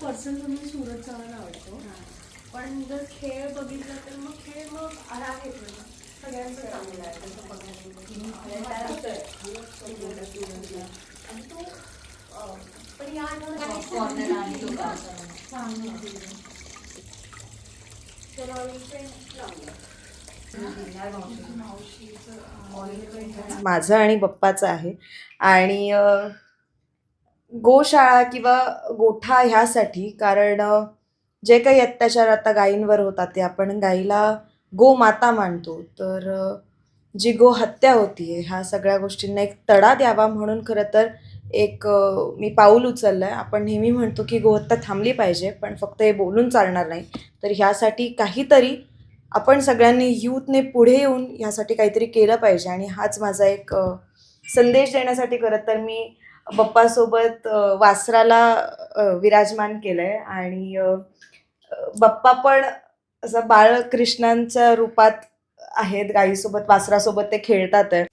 Person तुम्ही सुरत चांगला आवडतो पण जर खेळ बघितला तर मग खेळ मग आहे सगळ्यांचं चांगलं आहे तसं बघायला आणि तो पण या आठवड्यात माझं आणि बप्पाचं आहे. आणि गोशाळा किंवा गोठा ह्यासाठी कारण जे काही अत्याचार आता गायींवर होतात ते आपण गाईला गोमाता मानतो. तर जी गो हत्या होतीये ह्या सगळ्या गोष्टींना एक तडा द्यावा म्हणून खरं तर एक मी पाऊल उचललं आहे आपण नेहमी म्हणतो की गोहत्या थांबली पाहिजे पण फक्त हे बोलून चालणार नाही. तर ह्यासाठी काहीतरी आपण सगळ्यांनी यूथने पुढे येऊन ह्यासाठी काहीतरी केलं पाहिजे. आणि हाच माझा एक संदेश देण्यासाठी खरं तर मी बप्पासोबत वासराला विराजमान केलं आहे आणि बप्पा पण असं बाळकृष्णांच्या रूपात आहेत. गाईसोबत वासरासोबत ते खेळतात आहे